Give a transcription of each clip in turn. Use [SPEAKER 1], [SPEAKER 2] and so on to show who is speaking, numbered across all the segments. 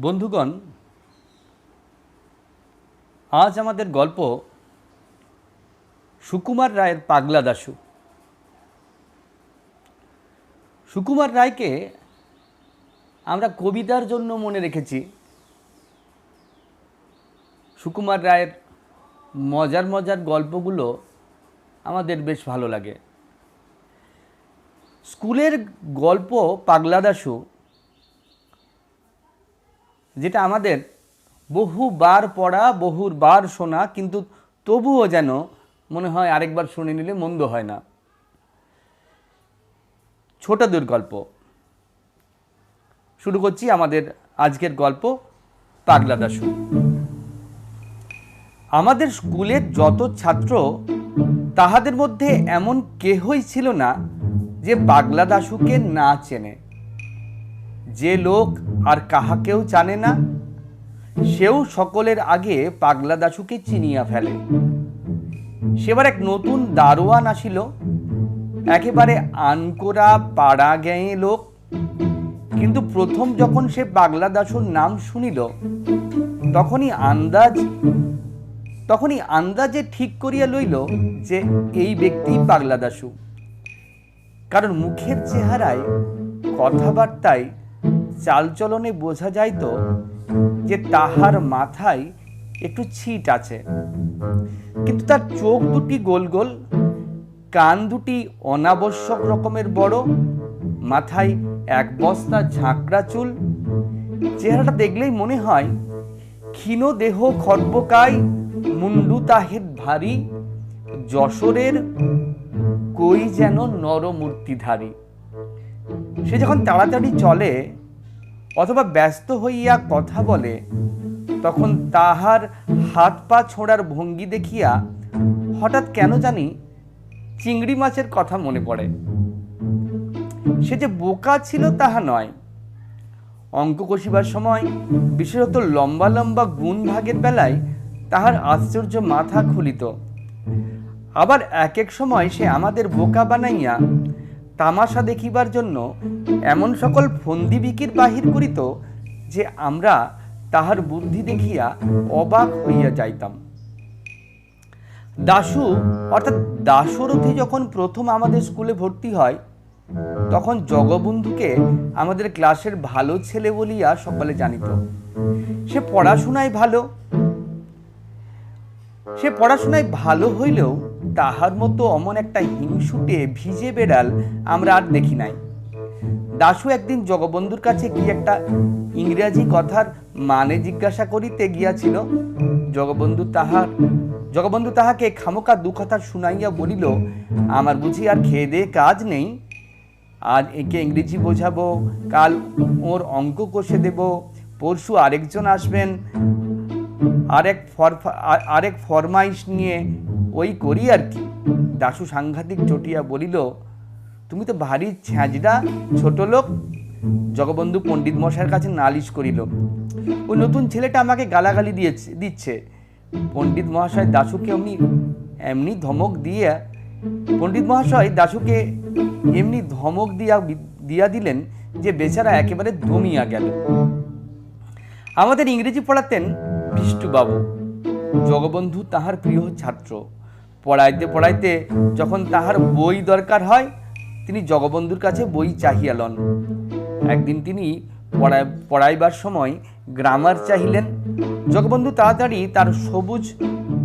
[SPEAKER 1] বন্ধুগণ, আজ আমাদের গল্প সুকুমার রায়ের পাগলা দাশু। সুকুমার রায়কে আমরা কবিতার জন্য মনে রেখেছি। সুকুমার রায়ের মজার মজার গল্পগুলো আমাদের বেশ ভালো লাগে। স্কুলের গল্প পাগলা দাশু যেটা আমাদের বহুবার পড়া, বহুবার শোনা, কিন্তু তবুও যেন মনে হয় আরেকবার শুনে নিলে মন্দ হয় না। ছোটদের গল্প শুরু করছি আমাদের আজকের গল্প, পাগলা দাশু। আমাদের স্কুলের যত ছাত্র, তাহাদের মধ্যে এমন কেহই ছিল না যে পাগলা দাশুকে না চেনে। যে লোক আর কাহাকেও জানে না, সেও সকলের আগে পাগলা দাসুকে চিনিয়া ফেলে। সেবার এক নতুন দারোয়ান আসিল। একেবারে আনকোরা পাড়া গেঁয়ে লোক। কিন্তু প্রথম যখন সে পাগলা দাসুর নাম শুনিল, তখনই আন্দাজ, তখনই আন্দাজে ঠিক করিয়া লইল যে এই ব্যক্তি পাগলা দাসু। কারণ মুখের চেহারায় কথাবার্তায় চালচলনে বোঝা যাইত যে তাহার মাথায় একটু ছিট আছে। কিন্তু তার চোখ দুটি গোল গোল, কান দুটি অনাবশ্যক রকমের বড়, মাথায় এক বস্তা ঝাঁকড়া চুল। চেহারাটা দেখলেই মনে হয় ক্ষীণ দেহ খর্বকায় মুন্ডু তাহের ভারী, যশোরের কই যেন নরমূর্তিধারী। সে যখন তাড়াতাড়ি চলে অথবা ব্যস্ত হইয়া কথা বলে, তখন তাহার হাত পা ছোঁড়ার ভঙ্গি দেখিয়া হঠাৎ কেন জানি চিংড়ি মাছের কথা মনে পড়ে। সে যে বোকা ছিল তাহা নয়। অঙ্ক কষিবার সময় বিশেষত লম্বা লম্বা গুণ ভাগের বেলায় তাহার আশ্চর্য মাথা খুলিত। আবার এক এক সময় সে আমাদের বোকা বানাইয়া তামাশা দেখিবার জন্য এমন সকল ফন্দি বিকির বাহির করিত যে আমরা তাহার বুদ্ধি দেখিয়া অবাক হইয়া যাইতাম। দাশু, অর্থাৎ দাশরথী যখন প্রথম আমাদের স্কুলে ভর্তি হয়, তখন জগবন্ধুকে আমাদের ক্লাসের ভালো ছেলে বলিয়া সকলে জানিত। সে পড়াশোনায় ভালো। সে পড়াশোনায় ভালো হইলেও তাহার মতো অমন একটা হিংসুটে ভিজে বেড়াল আমরা আর দেখি নাই। দাশু একদিন জগবন্ধুর কাছে কি একটা ইংরেজি কথার মানে জিজ্ঞাসা করিতে গিয়াছিল। জগবন্ধু তাহার, জগবন্ধু তাহাকে খামোকা দু কথা শুনাইয়া বলিল, আমার বুঝি আর খেয়ে দিয়ে কাজ নেই। আজ একে ইংরেজি বোঝাবো, কাল ওর অঙ্ক কষে দেব, পরশু আরেকজন আসবেন। আরেক ফর আরেক ফরমাইশ নিয়ে ওই করি আর কি দাশু সাংঘাতিক চটিয়া বলিল, তুমি তো ভারী ছ্যাঁচড়া, ছোট লোক। জগবন্ধু পণ্ডিত মশাইয়ের কাছে নালিশ করিল, ওই নতুন ছেলেটা আমাকে গালাগালি দিয়েছে, দিচ্ছে। পণ্ডিত মহাশয় দাশুকে এমনি এমনি ধমক দিয়ে, পণ্ডিত মহাশয় দাশুকে এমনি ধমক দিয়া দিয়া দিলেন যে বেচারা একেবারে দমিয়া গেল। আমাদের ইংরেজি পড়াতেন বিষ্টুবাবু জগবন্ধু তাহার প্রিয় ছাত্র। পড়াইতে পড়াইতে যখন তাহার বই দরকার হয়, তিনি জগবন্ধুর কাছে বই চাহিয়া লন। একদিন তিনি পড়ায় পড়াইবার সময় গ্রামার চাহিলেন। জগবন্ধু তাড়াতাড়ি তার সবুজ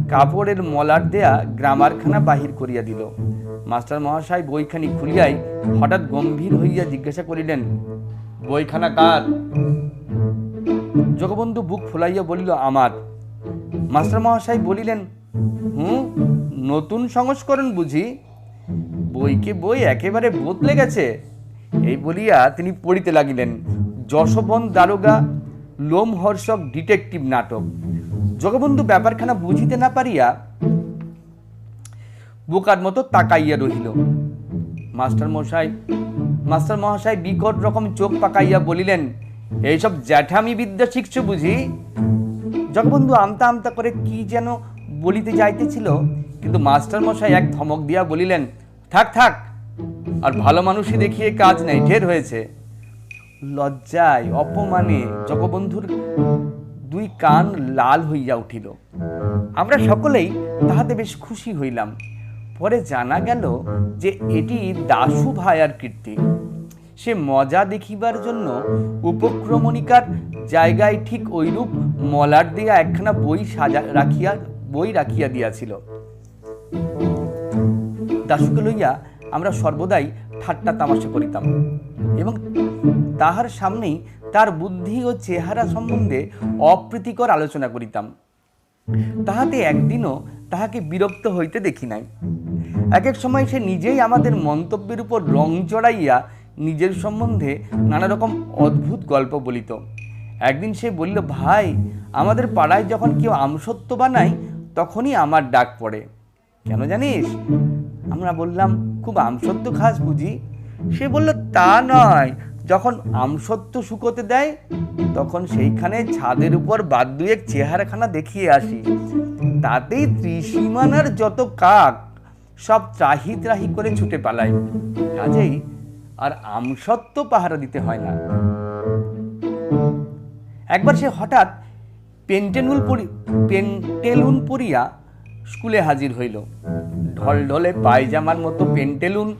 [SPEAKER 1] কাপড়ের মলার দেয়া গ্রামারখানা বাহির করিয়া দিল। মাস্টার মহাশয় বইখানি খুলিয়াই হঠাৎ গম্ভীর হইয়া জিজ্ঞাসা করিলেন, বইখানা কার? জগবন্ধু বুক ফুলাইয়া বলিল, আমার। মাস্টার মহাশয় বলিলেন, হুম, নতুন সংস্করণ বুঝি। বইকে বই একেবারে বদলে গেছে। এই বলিয়া তিনি পড়িতে লাগিলেন। যশবন্ত দারোগা, লোমহর্ষক ডিটেকটিভ নাটক। জগবন্ধু ব্যাপারখানা বুঝিতে না পারিয়া বোকার মতো তাকাইয়া রহিল। মাস্টার মশাই, মাস্টার মহাশয় বিকট রকম চোখ পাকাইয়া বলিলেন, এইসব জ্যাঠামি বিদ্যা শিখছ বুঝি? জগবন্ধু আমতা আমতা করে কি যেন বলিতে যাইতেছিল, কিন্তু মাস্টার মশাই এক ধমক দিয়া বলিলেন, থাক থাক, আর ভালো মানুষই দেখিয়ে কাজ নেই, ঢের হয়েছে। লজ্জায় অপমানে জগবন্ধুর দুই কান লাল হইয়া উঠিল। আমরা সকলেই তাহাতে বেশ খুশি হইলাম। পরে জানা গেল যে এটি দাশু ভায়ার কীর্তি। সে মজা দেখিবার জন্য উপক্রমণিকার জায়গায় ঠিক ওইরূপ মলার দিয়া একখানা বই সাজা রাখিয়া, বই রাখিয়া দিয়াছিল। দাশুকে লইয়া আমরা সর্বদাই ঠাট্টা তামাশা করিতাম এবং তাহার সামনেই তার বুদ্ধি ও চেহারা সম্বন্ধে অপ্রীতিকর আলোচনা করিতাম। তাহাতে একদিনও তাহাকে বিরক্ত হইতে দেখি নাই। এক এক সময় সে নিজেই আমাদের মন্তব্যের উপর রং চড়াইয়া নিজের সম্বন্ধে নানা রকম অদ্ভুত গল্প বলিত। একদিন সে বলল, ভাই, আমাদের পাড়ায় যখন কেউ আমসত্ব বানায়, তখনই আমার ডাক পড়ে। কেন জানিস? আমরা বললাম, খুব আমসত্ব খাস বুঝি? সে বলল, তা নয়। যখন আমসত্ব শুকোতে দেয়, তখন সেইখানে ছাদের উপর বাদ দুয়েক চেহারাখানা দেখিয়ে আসি। তাতেই ত্রিসীমানার যত কাক, সব ত্রাহি ত্রাহি করে ছুটে পালায়। কাজেই আর আমসত্ব পাহারা দিতে হয় না। একবার সে হঠাৎ পেন্টেনুল পরি পেন্টেলুন পরিয়া স্কুলে হাজির হইল। ঢলঢলে পায়জামার মতো পেন্টেলুন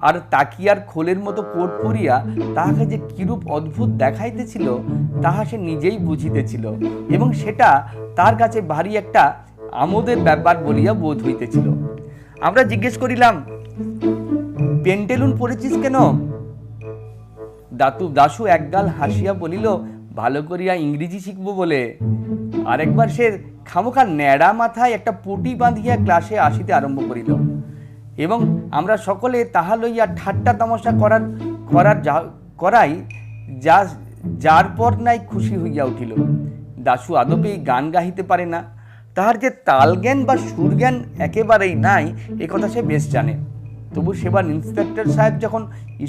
[SPEAKER 1] আর তাকিয়ার খোলের মতো কোট পরিয়া তাহাকে যে কিরূপ অদ্ভুত দেখাইতেছিল তাহা সে নিজেই বুঝিতেছিল এবং সেটা তার কাছে ভারী একটা আমোদের ব্যাপার বলিয়া বোধ হইতেছিল। আমরা জিজ্ঞেস করিলাম পেন্টেলুন পরেছিস কেন? দাতু দাশু একগাল হাসিয়া বলিল, ভালো করিয়া ইংরেজি শিখব বলে। আরেকবার সে খামোখা ন্যাড়া মাথায় একটা পটি বাঁধিয়া ক্লাসে আসিতে আরম্ভ করিল। এবং আমরা সকলে তাহা লইয়া ঠাট্টা তামাশা করার করার করাই যা, যার পর নাই খুশি হইয়া উঠিল। দাশু আদপেই গান গাহিতে পারে না। তাহার যে তালজ্ঞান বা সুরজ্ঞান একেবারেই নাই, এ কথা সে বেশ জানে। তবু সেবার ইন্সপেক্টর সাহেব যখন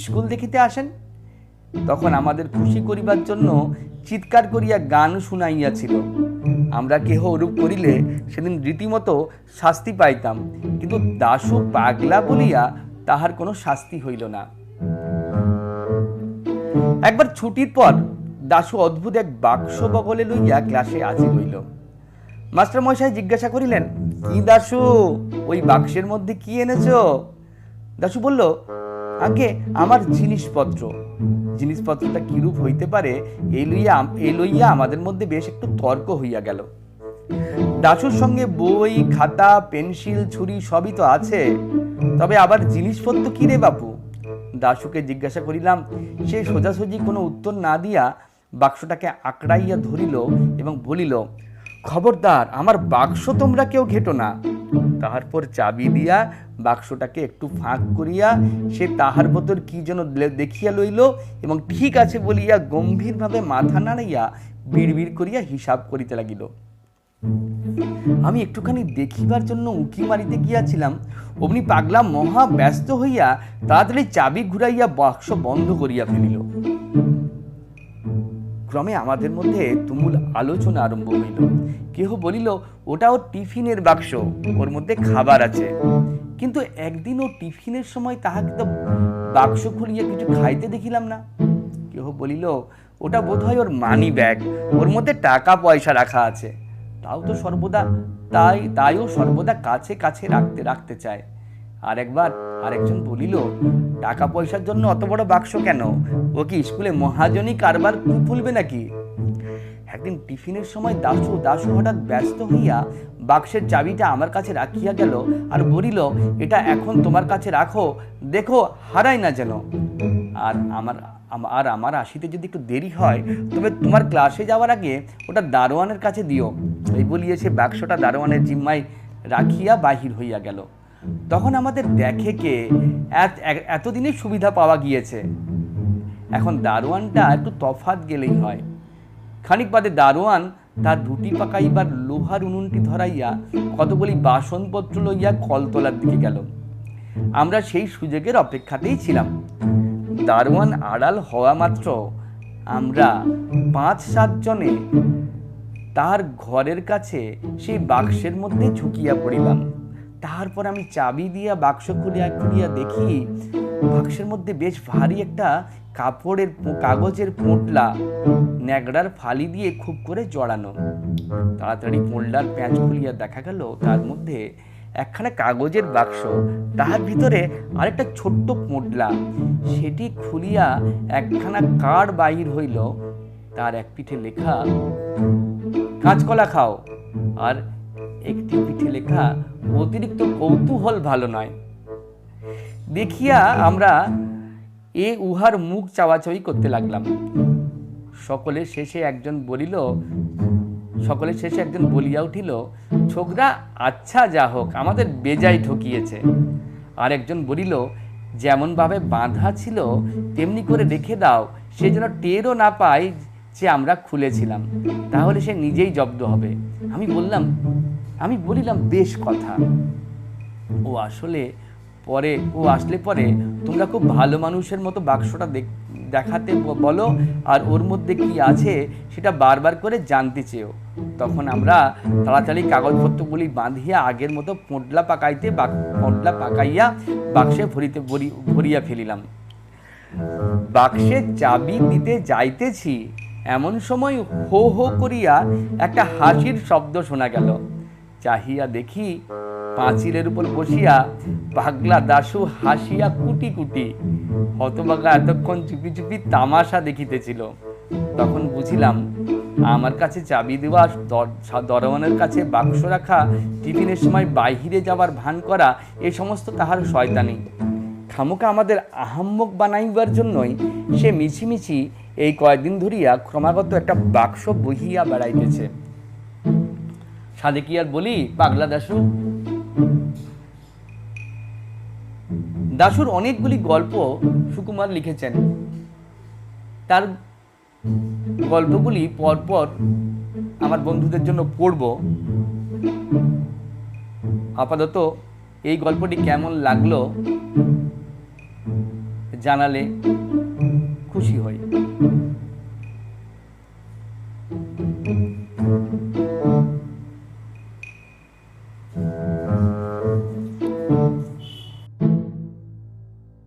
[SPEAKER 1] স্কুল দেখিতে আসেন, তখন আমাদের খুশি করিবার জন্য চিৎকার করিয়া গান শুনাইয়াছিল। আমরা কেহ ওরূপ করিলে সেদিন রীতিমতো শাস্তি পাইতাম, কিন্তু দাসু পাগলা বলিয়া তাহার কোনো শাস্তি হইল না। একবার ছুটির পর দাশু অদ্ভুত এক বাক্স বগলে লইয়া ক্লাসে হাজির হইল। মাস্টার মশাই জিজ্ঞাসা করিলেন, কি দাশু, ওই বাক্সের মধ্যে কি এনেছো? দাশু বলল, আগে আমার জিনিসপত্র, জিনিসপত্রটা কিরূপ হইতে পারে এই লইয়া এই লইয়া আমাদের মধ্যে বেশ একটু তর্ক হইয়া গেল। দাশুর সঙ্গে বই, খাতা, পেন্সিল, ছুরি সবই তো আছে, তবে আবার জিনিসপত্র কি রে বাপু? দাশুকে জিজ্ঞাসা করিলাম, সে সোজাসুজি কোনো উত্তর না দিয়া বাক্সটাকে আঁকড়াইয়া ধরিল এবং বলিল, খবরদার, আমার বাক্স তোমরা কেউ ঘেটো না। তাহার পর চাবি দিয়া বাক্সটাকে একটু ফাঁক করিয়া সে তাহার ভেতর কি যেন দেখিয়া লইল এবং ঠিক আছে বলিয়া গম্ভীরভাবে মাথা নাড়াইয়া বিড়বিড় করিয়া হিসাব করিতে লাগিল। আমি একটুখানি দেখিবার জন্য উঁকি মারিতে গিয়াছিলাম, অমনি পাগলা মহা ব্যস্ত হইয়া তাড়াতাড়ি চাবি ঘুরাইয়া বাক্স বন্ধ করিয়া ফেলিল। ক্রমে আমাদের মধ্যে তুমুল আলোচনা আরম্ভ হইল। কেহ বলিল ওটা ওর টিফিনের বাক্স, ওর মধ্যে খাবার আছে। কিন্তু একদিন ও টিফিনের সময় তাহাকে তো বাক্স খুলিয়া কিছু খাইতে দেখিলাম না। কেহ বলিল, ওটা বোধহয় ওর মানি ব্যাগ। ওর মধ্যে টাকা পয়সা রাখা আছে। তাও তো সর্বদা তাই, তাইও সর্বদা কাছে কাছে রাখতে রাখতে চায়। আর একবার আরেকজন বলিল টাকা পয়সার জন্য অত বড় বাক্স কেন? ও কি স্কুলে মহাজনী কারবার ফুলবে নাকি? একদিন টিফিনের সময় দাশু দাশু হঠাৎ ব্যস্ত হইয়া বাক্সের চাবিটা আমার কাছে রাখিয়া গেল আর বলিল, এটা এখন তোমার কাছে রাখো, দেখো হারাই না যেন। আর আমার আর আমার আসিতে যদি একটু দেরি হয়, তবে তোমার ক্লাসে যাওয়ার আগে ওটা দারোয়ানের কাছে দিও। এই বলিয়ে সে বাক্সটা দারোয়ানের জিম্মায় রাখিয়া বাহির হইয়া গেল। তখন আমাদের দেখে কে এতদিনে সুবিধা পাওয়া গিয়েছে। এখন দারোয়ানটা একটু তফাত গেলেই হয়। খানিক বাদে দারোয়ান তার রুটি পাকাইবার লোহার উনুনটি ধরাইয়া কতগুলি বাসনপত্র লইয়া কলতলার দিকে গেল। আমরা সেই সুযোগের অপেক্ষাতেই ছিলাম। দারোয়ান আড়াল হওয়া মাত্র আমরা পাঁচ সাতজনে তার ঘরের কাছে সেই বাক্সের মধ্যে ঝুঁকিয়া পড়িলাম। তারপর আমি চাবি দিয়া বাক্স খুলিয়া খুলিয়া দেখি বাক্সের মধ্যে বেশ ভারী একটা কাপড়ের কাগজের পোটলা ন্যাগড়ার ফালি দিয়ে খুব করে জড়ানো। তাড়াতাড়ি পোটলার প্যাঁচ খুলিয়া দেখা গেল তার মধ্যে একখানা কাগজের বাক্স। তাহার ভিতরে আরেকটা ছোট্ট পোটলা। সেটি খুলিয়া একখানা কার্ড বাহির হইল। তার এক পিঠে লেখা, কাঁচকলা খাও। আর একটি পিঠে লেখা, অতিরিক্ত কৌতূহল ভালো নয়। দেখিয়া আমরা এ উহার মুখ চাওয়াচাওয়ি করতে লাগলাম। সকলে শেষে একজন বলিল, সকলে শেষে একজন বলিয়া উঠিল, ছোকরা আচ্ছা যা হোক, আমাদের বেজায় ঠকিয়েছে। আর একজন বলিল, যেমনভাবে বাঁধা ছিল, তেমনি করে রেখে দাও, সে যেন টেরও না পায় যে আমরা খুলেছিলাম, তাহলে সে নিজেই জব্দ হবে। আমি বললাম, আমি বলিলাম, বেশ কথা। ও আসলে পরে, ও আসলে পরে তোমরা খুব ভালো মানুষের মতো বাক্সটা দেখ- দেখাতে বলো আর ওর মধ্যে কি আছে সেটা বারবার করে জানতে চেয়েও তখন আমরা তাড়াতাড়ি কাগজপত্রগুলি বাঁধিয়া আগের মতো পোটলা পাকাইতে বাক- পোটলা পাকাইয়া বাক্সে ভরিতে, ভরি, ভরিয়া ফেলিলাম। বাক্সে চাবি দিতে যাইতেছি, এমন সময় হো হো করিয়া একটা হাসির শব্দ শোনা গেল। চাহিয়া দেখি পাঁচিলের উপর বসিয়া পাগলা দাশু হাসিয়া কুটি কুটি হতবাগা এতক্ষণ চুপি চুপি তামাশা দেখিতেছিল। তখন বুঝিলাম, আমার কাছে চাবি দেওয়া দরওয়ানের কাছে বাক্স রাখা, টিফিনের সময় বাইরে যাবার ভান করা, এ সমস্ত তাহার শয়তানি। খামোকা আমাদের আহাম্মক বানাইবার জন্যই সে মিছিমিছি এই কয়েকদিন ধরিয়া ক্রমাগত একটা বাক্স বহিয়া বেড়াইতেছে। সাদে কি আর বলি, পাগলা দাশু? দাশুর অনেকগুলি গল্প সুকুমার লিখেছেন। তার গল্পগুলি পরপর আমার বন্ধুদের জন্য পড়ব। আপাতত এই গল্পটি কেমন লাগল জানালে খুশি হই।